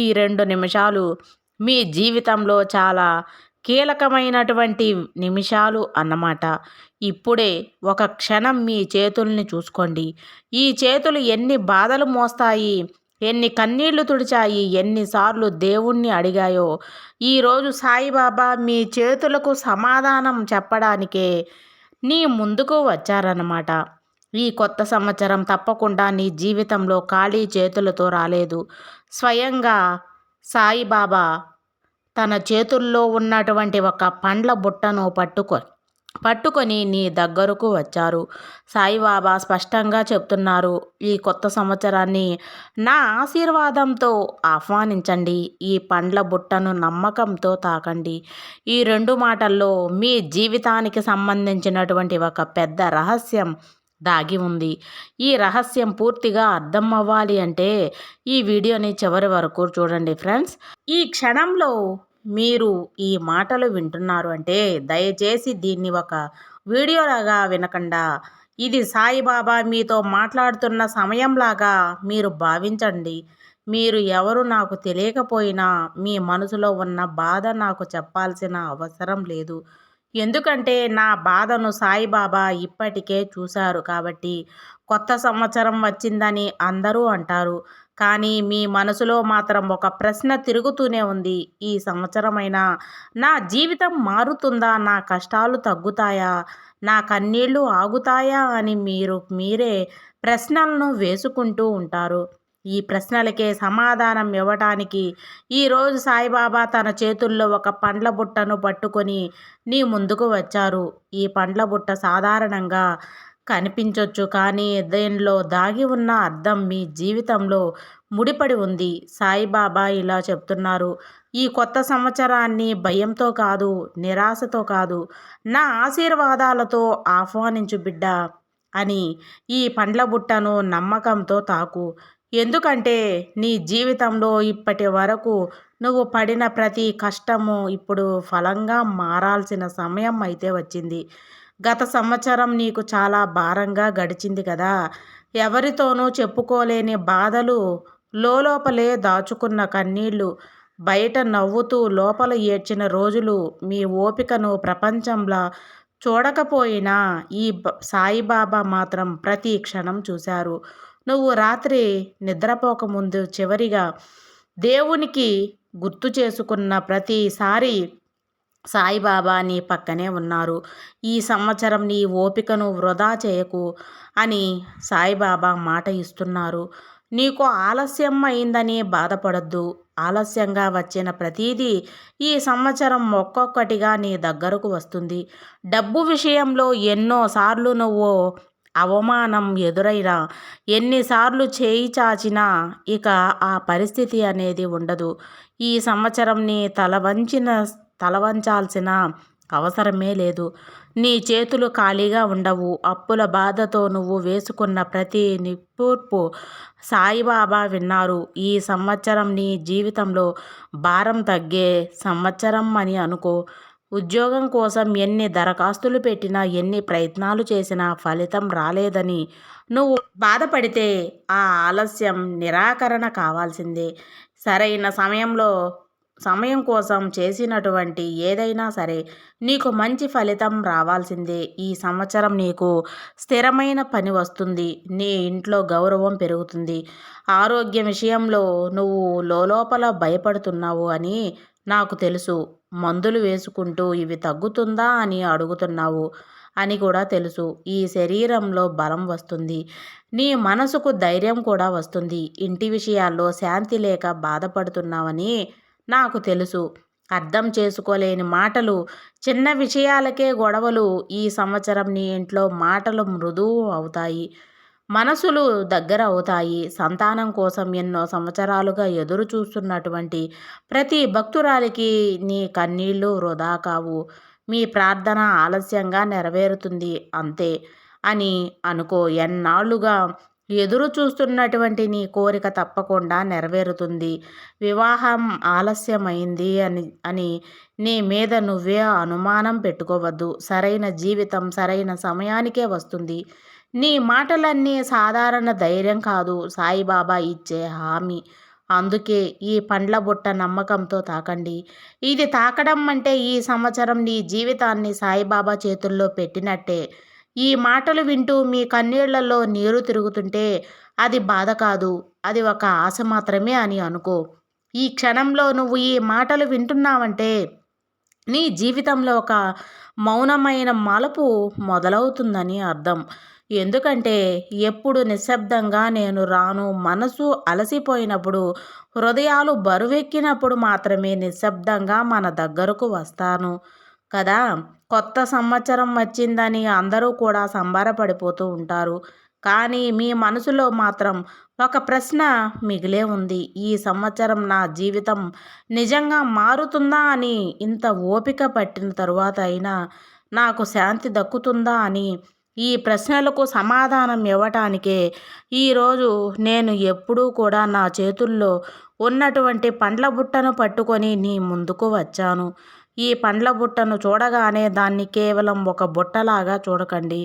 ఈ రెండు నిమిషాలు మీ జీవితంలో చాలా కీలకమైనటువంటి నిమిషాలు అన్నమాట. ఇప్పుడే ఒక క్షణం మీ చేతుల్ని చూసుకోండి. ఈ చేతులు ఎన్ని బాధలు మోస్తాయి ఎన్ని కన్నీళ్ళు తుడిచాయి ఎన్నిసార్లు దేవుణ్ణి అడిగాయో ఈరోజు సాయిబాబా మీ చేతులకు సమాధానం చెప్పడానికే నీ ముందుకు వచ్చారన్నమాట. ఈ కొత్త సంవత్సరం తప్పకుండా నీ జీవితంలో ఖాళీ చేతులతో రాలేదు. స్వయంగా సాయిబాబా తన చేతుల్లో ఉన్నటువంటి ఒక పండ్ల బుట్టను పట్టుకో పట్టుకొని నీ దగ్గరకు వచ్చారు. సాయిబాబా స్పష్టంగా చెప్తున్నారు ఈ కొత్త సంవత్సరాన్ని నా ఆశీర్వాదంతో ఆహ్వానించండి ఈ పండ్ల బుట్టను నమ్మకంతో తాకండి. ఈ రెండు మాటల్లో మీ జీవితానికి సంబంధించినటువంటి ఒక పెద్ద రహస్యం దాగి ఉంది. ఈ రహస్యం పూర్తిగా అర్థం అవ్వాలి అంటే ఈ వీడియోని చివరి వరకు చూడండి ఫ్రెండ్స్. ఈ క్షణంలో మీరు ఈ మాటలు వింటున్నారు అంటే దయచేసి దీన్ని ఒక వీడియోలాగా వినకుండా. ఇది సాయిబాబా మీతో మాట్లాడుతున్న సమయంలాగా మీరు భావించండి. మీరు ఎవరు నాకు తెలియకపోయినా మీ మనసులో ఉన్న బాధ నాకు చెప్పాల్సిన అవసరం లేదు. ఎందుకంటే నా బాధను సాయిబాబా ఇప్పటికే చూశారు కాబట్టి కొత్త సంవత్సరం వచ్చిందని అందరూ అంటారు. కానీ మీ మనసులో మాత్రం ఒక ప్రశ్న తిరుగుతూనే ఉంది. ఈ సంవత్సరమైనా నా జీవితం మారుతుందా? నా కష్టాలు తగ్గుతాయా? నా కన్నీళ్ళు ఆగుతాయా? అని మీరు మీరే ప్రశ్నలను వేసుకుంటూ ఉంటారు. ఈ ప్రశ్నలకే సమాధానం ఇవ్వటానికి ఈరోజు సాయిబాబా తన చేతుల్లో ఒక పండ్ల బుట్టను పట్టుకొని నీ ముందుకు వచ్చారు. ఈ పండ్ల బుట్ట సాధారణంగా కనిపించవచ్చు కానీ దీనిలో దాగి ఉన్న అర్థం మీ జీవితంలో ముడిపడి ఉంది. సాయిబాబా ఇలా చెప్తున్నారు. ఈ కొత్త సంవత్సరాన్ని భయంతో కాదు నిరాశతో కాదు నా ఆశీర్వాదాలతో ఆహ్వానించు బిడ్డ అని ఈ పండ్ల బుట్టను నమ్మకంతో తాకు. ఎందుకంటే నీ జీవితంలో ఇప్పటి వరకు నువ్వు పడిన ప్రతి కష్టము ఇప్పుడు ఫలంగా మారాల్సిన సమయం అయితే వచ్చింది. గత సంవత్సరం నీకు చాలా భారంగా గడిచింది కదా. ఎవరితోనూ చెప్పుకోలేని బాధలు లోపలే దాచుకున్న కన్నీళ్ళు బయట నవ్వుతూ లోపల ఏడ్చిన రోజులు మీ ఓపికను ప్రపంచంలో చూడకపోయినా ఈ సాయిబాబా మాత్రం ప్రతి క్షణం చూశారు. నువ్వు రాత్రి నిద్రపోకముందు చివరిగా దేవునికి గుర్తు చేసుకున్న ప్రతిసారి సాయిబాబా నీ పక్కనే ఉన్నారు. ఈ సంవత్సరం నీ ఓపికను వృధా చేయకు అని సాయిబాబా మాట ఇస్తున్నారు. నీకు ఆలస్యం అయిందని బాధపడద్దు. ఆలస్యంగా వచ్చిన ప్రతీదీ ఈ సంవత్సరం ఒక్కొక్కటిగా నీ దగ్గరకు వస్తుంది. డబ్బు విషయంలో ఎన్నోసార్లు నువ్వు అవమానం ఎదురైనా ఎన్నిసార్లు చేయి చాచినా ఇక ఆ పరిస్థితి అనేది ఉండదు. ఈ సంవత్సరం నీ తల వంచిన తల వంచాల్సిన అవసరమే లేదు. నీ చేతులు ఖాళీగా ఉండవు. అప్పుల బాధతో నువ్వు వేసుకున్న ప్రతి నిప్పూర్పు సాయిబాబా విన్నారు. ఈ సంవత్సరం నీ జీవితంలో భారం తగ్గే సంవత్సరం అని అనుకో. ఉద్యోగం కోసం ఎన్ని దరఖాస్తులు పెట్టినా ఎన్ని ప్రయత్నాలు చేసినా ఫలితం రాలేదని నువ్వు బాధపడితే ఆ ఆలస్యం నిరాకరణ కావాల్సిందే. సరైన సమయంలో సమయం కోసం చేసినటువంటి ఏదైనా సరే నీకు మంచి ఫలితం రావాల్సిందే. ఈ సంవత్సరం నీకు స్థిరమైన పని వస్తుంది. నీ ఇంట్లో గౌరవం పెరుగుతుంది. ఆరోగ్య విషయంలో నువ్వు లోపల భయపడుతున్నావు అని నాకు తెలుసు. మందులు వేసుకుంటూ ఇవి తగ్గుతుందా అని అడుగుతున్నావు అని కూడా తెలుసు. ఈ శరీరంలో బలం వస్తుంది. నీ మనసుకు ధైర్యం కూడా వస్తుంది. ఇంటి విషయాల్లో శాంతి లేక బాధపడుతున్నావని నాకు తెలుసు. అర్థం చేసుకోలేని మాటలు చిన్న విషయాలకే గొడవలు ఈ సంవత్సరం నీ ఇంట్లో మాటలు మృదువు అవుతాయి. మనసులు దగ్గర అవుతాయి. సంతానం కోసం ఎన్నో సంవత్సరాలుగా ఎదురు చూస్తున్నటువంటి ప్రతి భక్తురాలికి నీ కన్నీళ్ళు వృధా కావు. మీ ప్రార్థన ఆలస్యంగా నెరవేరుతుంది అంతే అని అనుకో. ఎన్నాళ్ళుగా ఎదురు చూస్తున్నటువంటి నీ కోరిక తప్పకుండా నెరవేరుతుంది. వివాహం ఆలస్యమైంది అని అని నీ మీద నువ్వే అనుమానం పెట్టుకోవద్దు. సరైన జీవితం సరైన సమయానికే వస్తుంది. నీ మాటలన్నీ సాధారణ ధైర్యం కాదు సాయిబాబా ఇచ్చే హామీ. అందుకే ఈ పండ్ల బుట్ట నమ్మకంతో తాకండి. ఇది తాకడం అంటే ఈ సంవత్సరం నీ జీవితాన్ని సాయిబాబా చేతుల్లో పెట్టినట్టే. ఈ మాటలు వింటూ మీ కన్నీళ్ళలో నీరు తిరుగుతుంటే అది బాధ కాదు అది ఒక ఆశ మాత్రమే అని అనుకో. ఈ క్షణంలో నువ్వు ఈ మాటలు వింటున్నావంటే నీ జీవితంలో ఒక మౌనమైన మలుపు మొదలవుతుందని అర్థం. ఎందుకంటే ఎప్పుడు నిశ్శబ్దంగా నేను రాను మనసు అలసిపోయినప్పుడు హృదయాలు బరువెక్కినప్పుడు మాత్రమే నిశ్శబ్దంగా మన దగ్గరకు వస్తాను. కదా? కొత్త సంవత్సరం వచ్చిందని అందరూ కూడా సంబరపడిపోతూ ఉంటారు. కానీ మీ మనసులో మాత్రం ఒక ప్రశ్న మిగిలే ఉంది. ఈ సంవత్సరం నా జీవితం నిజంగా మారుతుందా అని ఇంత ఓపిక పట్టిన తరువాత అయినా నాకు శాంతి దక్కుతుందా అని ఈ ప్రశ్నలకు సమాధానం ఇవ్వటానికే ఈరోజు నేను ఎప్పుడూ కూడా నా చేతుల్లో ఉన్నటువంటి పండ్ల బుట్టను పట్టుకొని నీ ముందుకు వచ్చాను. ఈ పండ్ల బుట్టను చూడగానే దాన్ని కేవలం ఒక బుట్టలాగా చూడకండి.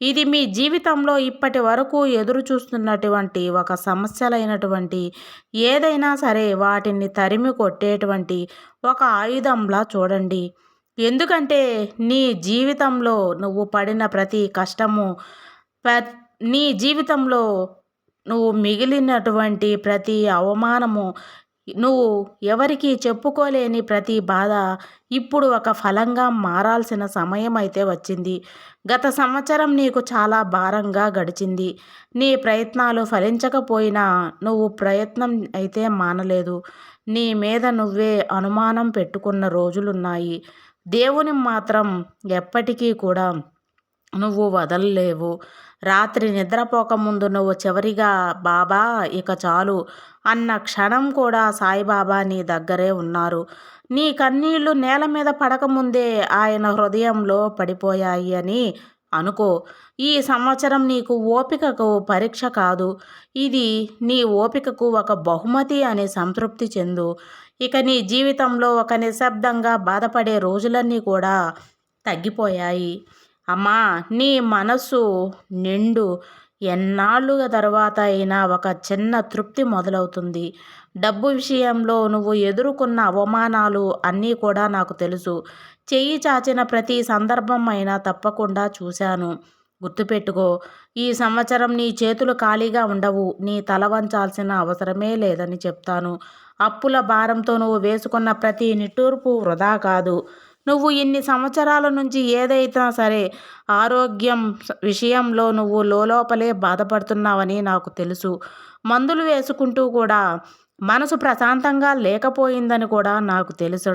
ఇది మీ జీవితంలో ఇప్పటి వరకు ఎదురు చూస్తున్నటువంటి ఒక సమస్యలైనటువంటి ఏదైనా సరే వాటిని తరిమి కొట్టేటువంటి ఒక ఆయుధంలా చూడండి. ఎందుకంటే నీ జీవితంలో నువ్వు పడిన ప్రతి కష్టము నీ జీవితంలో నువ్వు మిగిలినటువంటి ప్రతి అవమానము నువ్వు ఎవరికి చెప్పుకోలేని ప్రతి బాధ ఇప్పుడు ఒక ఫలంగా మారాల్సిన సమయం అయితే వచ్చింది. గత సంవత్సరం నీకు చాలా భారంగా గడిచింది. నీ ప్రయత్నాలు ఫలించకపోయినా నువ్వు ప్రయత్నం అయితే మానలేదు. నీ మీద నువ్వే అనుమానం పెట్టుకున్న రోజులున్నాయి. దేవుని మాత్రం ఎప్పటికీ కూడా నువ్వు వదలలేవు. రాత్రి నిద్రపోకముందు నువ్వు చివరిగా బాబా ఇక చాలు అన్న క్షణం కూడా సాయిబాబా నీ దగ్గరే ఉన్నారు. నీ కన్నీళ్ళు నేల మీద పడకముందే ఆయన హృదయంలో పడిపోయాయి అని అనుకో. ఈ సంవత్సరం నీకు ఓపికకు పరీక్ష కాదు. ఇది నీ ఓపికకు ఒక బహుమతి అనే సంతృప్తి చెందు. ఇక నీ జీవితంలో ఒక నిశ్శబ్దంగా బాధపడే రోజులన్నీ కూడా తగ్గిపోయాయి. అమ్మా నీ మనసు నిండు. ఎన్నాళ్ళుగా తర్వాత అయినా ఒక చిన్న తృప్తి మొదలవుతుంది. డబ్బు విషయంలో నువ్వు ఎదుర్కొన్న అవమానాలు అన్నీ కూడా నాకు తెలుసు. చెయ్యి చాచిన ప్రతి సందర్భం అయినా తప్పకుండా చూశాను. గుర్తుపెట్టుకో ఈ సంవత్సరం నీ చేతులు ఖాళీగా ఉండవు. నీ తల వంచాల్సిన అవసరమే లేదని చెప్తాను. అప్పుల భారంతో నువ్వు వేసుకున్న ప్రతి నిట్టూర్పు వృధా కాదు. నువ్వు ఇన్ని సంవత్సరాల నుంచి ఏదైనా సరే ఆరోగ్యం విషయంలో నువ్వు లోపలే బాధపడుతున్నావని నాకు తెలుసు. మందులు వేసుకుంటూ కూడా మనసు ప్రశాంతంగా లేకపోయిందని కూడా నాకు తెలుసు.